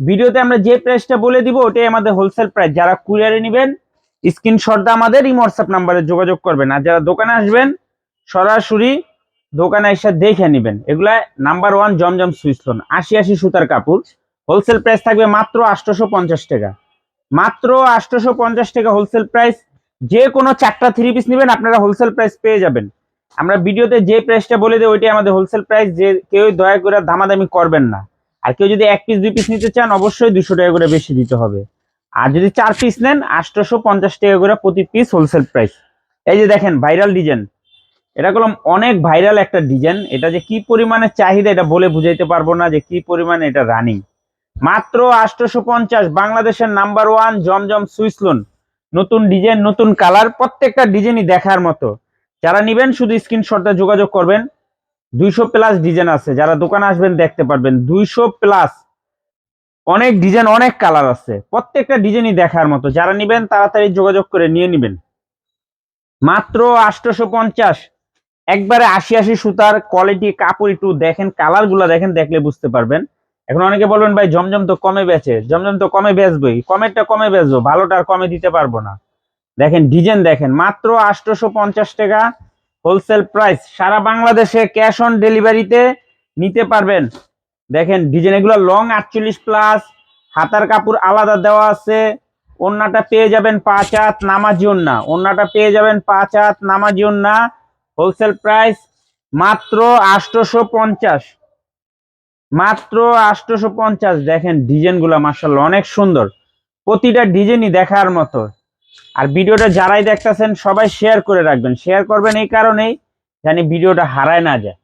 ভিডিওতে আমরা যে প্রাইসটা বলে দিব, ওটাই আমাদের হোলসেল প্রাইস যারা কুরিয়ারে নেবেন স্ক্রিনশটটা আমাদের এই হোয়াটসঅ্যাপ নাম্বারে যোগাযোগ করবেন। আর যারা দোকানে আসবেন, সরাসরি দোকানে এসে দেখে নেবেন। এগুলা নাম্বার ওয়ান জমজম সুইসলন আশি আশি সুতার কাপড়। হোলসেল প্রাইস থাকবে মাত্র আটশোশো পঞ্চাশ টাকা। মাত্র আটশোশো পঞ্চাশ টাকা হোলসেল প্রাইস যে কোনো চারটা থ্রি পিস নেবেন, আপনারা হোলসেল প্রাইস পেয়ে যাবেন। আমরা ভিডিওতে যে প্রাইসটা বলে দিই ওইটাই আমাদের হোলসেল প্রাইস যে কেউ দয়া করে দামাদামি করবেন না। আর কেউ যদি এক পিস দুই পিস নিতে চান, অবশ্যই দুশো টাকা করে বেশি দিতে হবে। আর যদি চার পিস নেন, আটশোশো পঞ্চাশ টাকা করে প্রতি পিস হোলসেল প্রাইস এই যে দেখেন ভাইরাল ডিজাইন এটা করলাম অনেক ভাইরাল একটা ডিজাইন এটা যে কি পরিমাণে চাহিদা, এটা বলে বুঝাইতে পারব না যে কি পরিমাণে এটা রানিং মাত্র আটশোশো পঞ্চাশ, বাংলাদেশের নাম্বার ওয়ান জমজম সুইসলুন নতুন ডিজাইন নতুন কালার প্রত্যেকটা ডিজাইনই দেখার মতো। যারা নিবেন, শুধু স্ক্রিনশটটা যোগাযোগ করবেন। দুইশো প্লাস ডিজাইন আছে। যারা দোকানে আসবেন দেখতে পারবেন। দুইশো প্লাস অনেক ডিজাইন অনেক কালার আছে। প্রত্যেকটা ডিজাইনই দেখার মতো। যারা নিবেন, তাড়াতাড়ি যোগাযোগ করে নিয়ে নিবেন। মাত্র আটশোশো পঞ্চাশ। একবারে আশি আশি সুতার কোয়ালিটি কাপড় একটু দেখেন কালারগুলা দেখেন, দেখলে বুঝতে পারবেন। এখন অনেকে বলবেন, ভাই, জমজম তো কমে বেচে। জমজম তো কমে বেচবই। কমেরটা কমে বেচবো। ভালোটা আর কমে দিতে পারব না। দেখেন ডিজাইন দেখেন। মাত্র আটশোশো পঞ্চাশ টাকা। হোলসেল প্রাইস সারা বাংলাদেশে ক্যাশ অন ডেলিভারিতে নিতে পারবেন। দেখেন, ডিজাইন এগুলো লং আটচল্লিশ প্লাস, হাতার কাপড় আলাদা দেওয়া আছে। ওন্নাটা পেয়ে যাবেন পাঁচ হাত, নামাজি ওন্না। ওন্নাটা পেয়ে যাবেন পাঁচ হাত, নামাজি ওন্না। হোলসেল প্রাইস মাত্র আটশোশো পঞ্চাশ। মাত্র আটশোশো পঞ্চাশ। দেখেন, ডিজাইনগুলো মার্শাল্লাহ অনেক সুন্দর। প্রতিটা ডিজাইনই দেখার মতো। আর ভিডিওটা যারাই দেখতেছেন, সবাই শেয়ার করে রাখবেন। শেয়ার করবেন এই কারণেই জানি ভিডিওটা হারায় না যায়।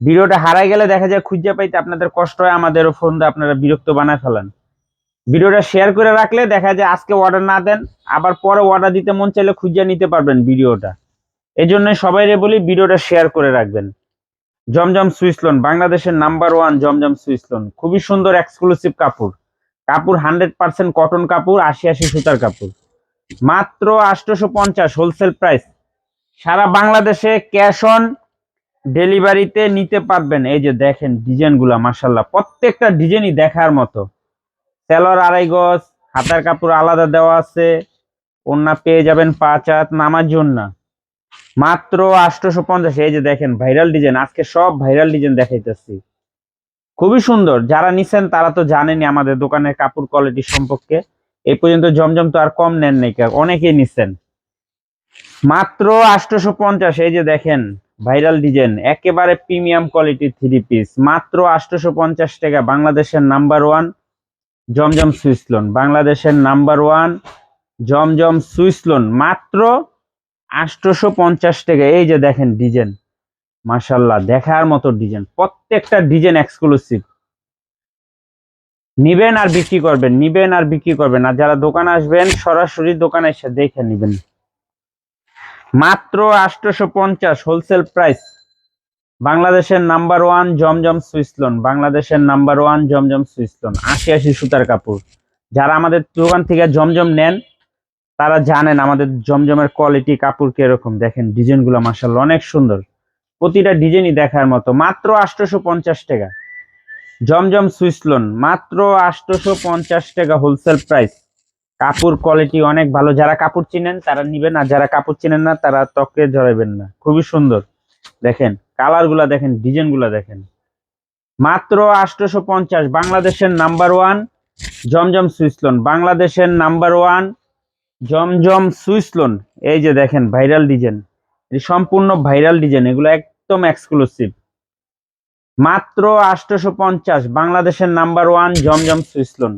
ভিডিওটা হারায় গেলে দেখা যায় খুঁজে পাইতে আপনাদের কষ্ট হয়, আমাদেরও ফোন দিয়ে আপনারা বিরক্ত বানায় ফেলেন। ভিডিওটা শেয়ার করে রাখলে দেখা যায় আজকে অর্ডার না দেন, আবার পরে অর্ডার দিতে মন চাইলে খুঁজে নিতে পারবেন ভিডিওটা। এই সবাই বলি, ভিডিওটা শেয়ার করে রাখবেন। জমজম সুইসলন বাংলাদেশের নাম্বার ওয়ান জমজম সুইসলন খুবই সুন্দর এক্সক্লুসিভ কাপড়। কাপড় হান্ড্রেড পার্সেন্ট কটন কাপড়, আশি আশি সুতার কাপড়। মাত্র আটশোশো পঞ্চাশ হোলসেল প্রাইস সারা বাংলাদেশে ক্যাশ অন ডেলিভারিতে নিতে পারবেন। এই যে দেখেন ডিজাইনগুলো মার্শাল্লাহ প্রত্যেকটা ডিজাইনই দেখার মতো। সেলর আড়াই গজ, হাতার কাপড় আলাদা দেওয়া আছে। ওন্না পেয়ে যাবেন পাঁচ হাত নামার জন্য মাত্র আটশোশো পঞ্চাশ এই যে দেখেন ভাইরাল ডিজাইন আজকে সব ভাইরাল ডিজাইন দেখাইতেছি। খুবই সুন্দর। যারা নিছেন তারা তো জানেনি আমাদের দোকানের কাপড় কোয়ালিটি সম্পর্কে। এই পর্যন্ত জমজম তো আর কম নেন নাই অনেকেই নিছেন মাত্র আটশোশো পঞ্চাশ এই যে দেখেন, ভাইরাল ডিজাইন, একেবারে প্রিমিয়াম কোয়ালিটি থ্রি পিস মাত্র আটশোশো পঞ্চাশ টাকা, বাংলাদেশের নাম্বার ওয়ান জমজম সুইসলোন বাংলাদেশের নাম্বার ওয়ান জমজম সুইসলোন মাত্র আটশোশো পঞ্চাশ টাকা, এই যে দেখেন ডিজাইন মাশাল্লাহ দেখার মতো ডিজাইন, প্রত্যেকটা ডিজাইন এক্সক্লুসিভ নিবেন আর বিক্রি করবেন, নিবেন আর বিক্রি করবেন। আর যারা দোকানে আসবেন, সরাসরি দোকানে এসে দেখে নিবেন। মাত্র আটশোশো পঞ্চাশ হোলসেল প্রাইস বাংলাদেশের number one Zamzam Swiss lawn বাংলাদেশের নাম্বার ওয়ান জমজম সুইসলন আশি আশি সুতার কাপড়। যারা আমাদের দোকান থেকে জমজম নেন, তারা জানেন আমাদের জমজমের কোয়ালিটি কাপড় কীরকম। দেখেন ডিজাইনগুলো মার্শাল অনেক সুন্দর। প্রতিটা ডিজাইনই দেখার মতো। মাত্র আটশোশো পঞ্চাশ টাকা। জমজম সুইসলন মাত্র আটশোশো পঞ্চাশ টাকা হোলসেল প্রাইস কাপড় কোয়ালিটি অনেক ভালো। যারা কাপড় চিনেন, তারা নিবেন, আর যারা কাপড় চিনেন না, তারা ত্বকে জড়াবেন না। খুবই সুন্দর। দেখেন কালারগুলা দেখেন ডিজাইনগুলা দেখেন। মাত্র আটশোশো পঞ্চাশ, বাংলাদেশের নাম্বার ওয়ান জমজম সুইসলন বাংলাদেশের number one Zamzam Swiss lawn. এই যে দেখেন ভাইরাল ডিজাইন সম্পূর্ণ ভাইরাল ডিজাইন এগুলো একদম এক্সক্লুসিভ মাত্র আটশোশো পঞ্চাশ বাংলাদেশের number one Zamzam Swiss lawn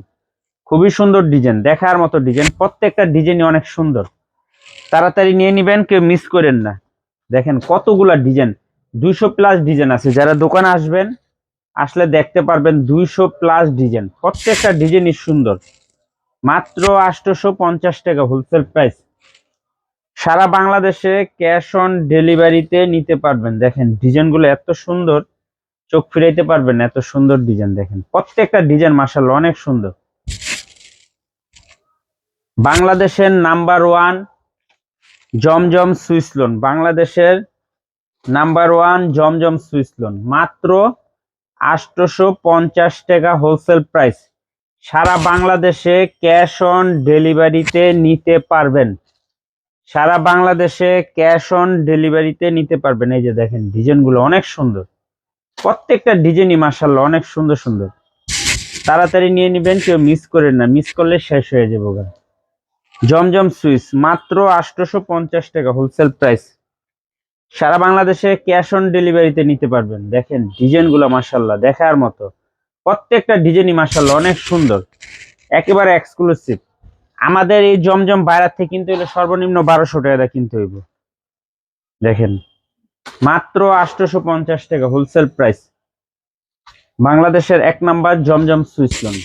খুবই সুন্দর ডিজাইন, দেখার মতো ডিজাইন, প্রত্যেকটা ডিজাইনই অনেক সুন্দর। তাড়াতাড়ি নিয়ে নিবেন, কেউ মিস করেন না। দেখেন কতগুলা ডিজাইন, দুইশো প্লাস ডিজাইন আছে। যারা দোকানে আসবেন, আসলে দেখতে পারবেন দুইশো প্লাস ডিজাইন, প্রত্যেকটা ডিজাইনই সুন্দর। মাত্র আটশোশো পঞ্চাশ টাকা হোলসেল প্রাইস সারা বাংলাদেশে ক্যাশ অন ডেলিভারিতে নিতে পারবেন। দেখেন ডিজাইনগুলো এত সুন্দর। চোখ ফিরাইতে পারবেন না, এত সুন্দর ডিজাইন দেখেন। প্রত্যেকটা ডিজাইন মাসাল্লাহ অনেক সুন্দর। বাংলাদেশের number one Zamzam Swiss lawn বাংলাদেশের number one Zamzam Swiss lawn. মাত্র আটশোশো পঞ্চাশ টাকা হোলসেল প্রাইস। সারা বাংলাদেশে ক্যাশ অন ডেলিভারিতে নিতে পারবেন। সারা বাংলাদেশে ক্যাশ অন ডেলিভারিতে নিতে পারবেন। এই যে দেখেন ডিজাইনগুলো অনেক সুন্দর। প্রত্যেকটা ডিজাইনই মাসাল্লাহ অনেক সুন্দর সুন্দর। তাড়াতাড়ি নিয়ে নেবেন, কেউ মিস করেন না। মিস করলে শেষ হয়ে যাব গা। জমজম সুইস মাত্র আটশোশো পঞ্চাশ টাকা হোলসেল প্রাইস সারা বাংলাদেশে ক্যাশ অন ডেলিভারিতে নিতে পারবেন। দেখেন ডিজাইনগুলো মাসাল্লাহ দেখার মতো। প্রত্যেকটা ডিজাইনই মাসাল্লাহ অনেক সুন্দর। একেবারে এক্সক্লুসিভ আমাদের এই জমজম বাইরের থেকে কিন্তু হলে সর্বনিম্ন বারোশো টাকা কিনতে হইব। দেখেন। মাত্র আটশোশো পঞ্চাশ টাকা হোলসেল প্রাইস বাংলাদেশের এক নাম্বার জমজম সুইসলন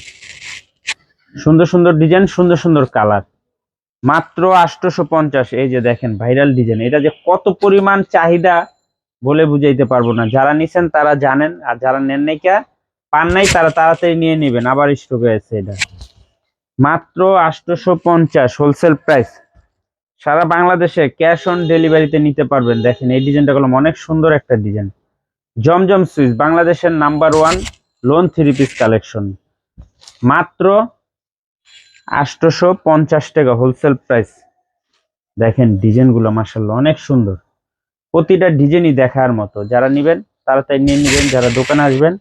সুন্দর সুন্দর ডিজাইন সুন্দর সুন্দর কালার মাত্র আটশোশো পঞ্চাশ এই যে দেখেন ভাইরাল ডিজাইন এটা যে কত পরিমাণ চাহিদা বলে বুঝাইতে পারব না। যারা নিছেন তারা জানেন, আর যারা নেন নাই কে, পান নাই, তারা তাড়াতাড়ি নিয়ে নেবেন। আবার স্টক হয়েছে এটা। মাত্র আটশোশো পঞ্চাশ হোলসেল প্রাইস সারা বাংলাদেশে ক্যাশ অন ডেলিভারিতে নিতে পারবেন। দেখেন, এই ডিজাইনটা করলাম অনেক সুন্দর একটা ডিজাইন। জমজম সুইচ, বাংলাদেশের number one lawn three piece collection. মাত্র আটশোশো পঞ্চাশ টাকা হোলসেল প্রাইস। দেখেন, ডিজাইনগুলো মাসাল্লাহ অনেক সুন্দর। প্রতিটা ডিজাইনই দেখার মতো। যারা নেবেন তাড়াতাড়ি নিয়ে নেবেন। যারা দোকানে আসবেন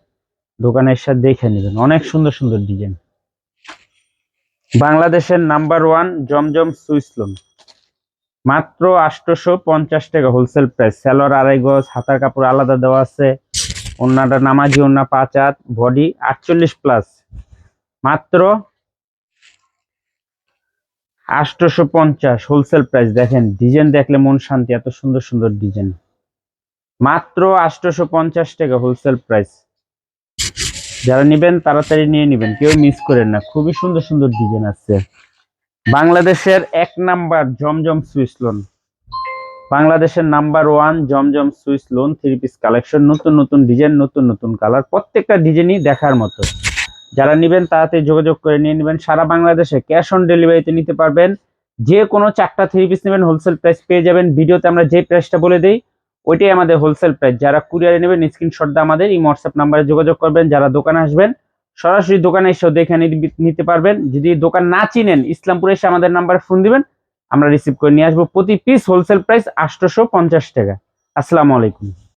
দোকানের সাথে দেখে নেবেন। অনেক সুন্দর সুন্দর ডিজাইন। বাংলাদেশের number one Zamzam Swiss lawn. মাত্র আটশোশো পঞ্চাশ টাকা হোলসেল প্রাইস স্যালোর আড়াই গজ, হাতার কাপড় আলাদা দেওয়া আছে। অন্যটা নামাজি অন্য পাঁচ হাত বডি আটচল্লিশ প্লাস মাত্র আটশোশো পঞ্চাশ হোলসেল প্রাইস দেখেন ডিজাইন দেখলে মন শান্তি, এত সুন্দর সুন্দর ডিজাইন মাত্র আটশোশো পঞ্চাশ টাকা হোলসেল প্রাইস যারা নেবেন, তাড়াতাড়ি নিয়ে নেবেন, কেউ মিস করেন না। খুবই সুন্দর সুন্দর ডিজাইন আছে। বাংলাদেশের এক নাম্বার জমজম সুইস লোন বাংলাদেশের number one Zamzam Swiss lawn three piece collection নতুন নতুন ডিজাইন নতুন নতুন কালার প্রত্যেকটা ডিজাইনই দেখার মতো। যারা নেবেন তাড়াতাড়ি যোগাযোগ করে নিয়ে নেবেন। সারা বাংলাদেশে ক্যাশ অন ডেলিভারিতে নিতে পারবেন। যে কোনো চারটা থ্রি পিস নেবেন হোলসেল প্রাইস পেয়ে যাবেন। ভিডিওতে আমরা যে প্রাইসটা বলে দিই, ওইটাই আমাদের হোলসেল প্রাইস যারা কুরিয়ারে নেবেন স্ক্রিনশট দিয়ে আমাদের এই হোয়াটসঅ্যাপ নাম্বারে যোগাযোগ করবেন। যারা দোকানে আসবেন সরাসরি দোকানে এসেও দেখে নিতে পারবেন। যদি দোকান না চিনেন, ইসলামপুরে এসে আমাদের নাম্বারে ফোন দিবেন, আমরা রিসিভ করে নিয়ে আসব। প্রতি পিস হোলসেল প্রাইস আটশোশো পঞ্চাশ টাকা। আসসালামু আলাইকুম।